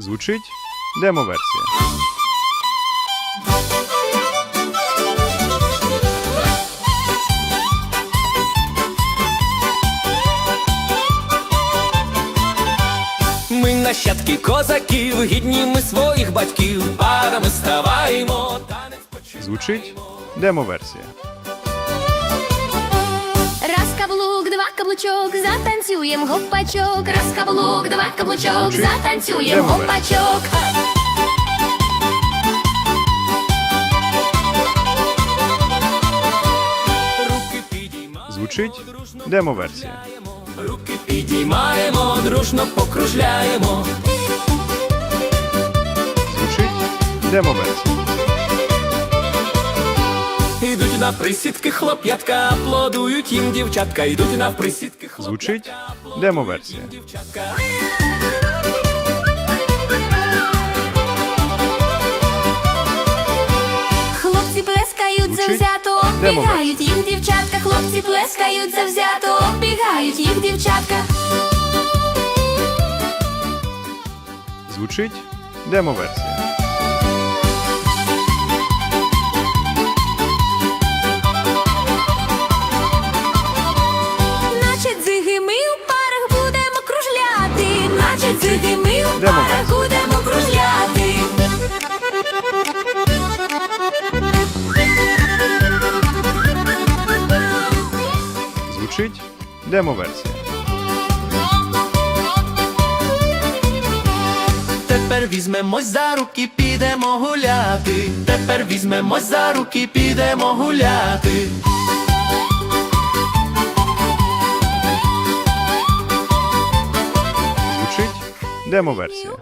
Звучить демоверсія. Ми нащадки козаків, гідні ми своїх батьків, парами ставаємо, танець починаємо. Звучить демоверсія. Каблучок, затанцюєм гопачок. Раз каблук, два каблучок, затанцюєм гопачок. Звучить демоверсія. руки підіймаємо, дружно покружляємо. Звучить демоверсія. На присідки хлоп'ятка, аплодують їм дівчатка, йдуть на присідки хлоп'ятка. Звучить демоверсія. Хлопці плескають завзято, оббігають їх дівчатка. Хлопці плескають завзято, оббігають їх дівчатка. Звучить демоверсія. Дзиги ми у парах будемо кружляти. Звучить демоверсія. Тепер візьмемось за руки, підемо гуляти. Тепер візьмемось за руки, підемо гуляти. Демоверсія.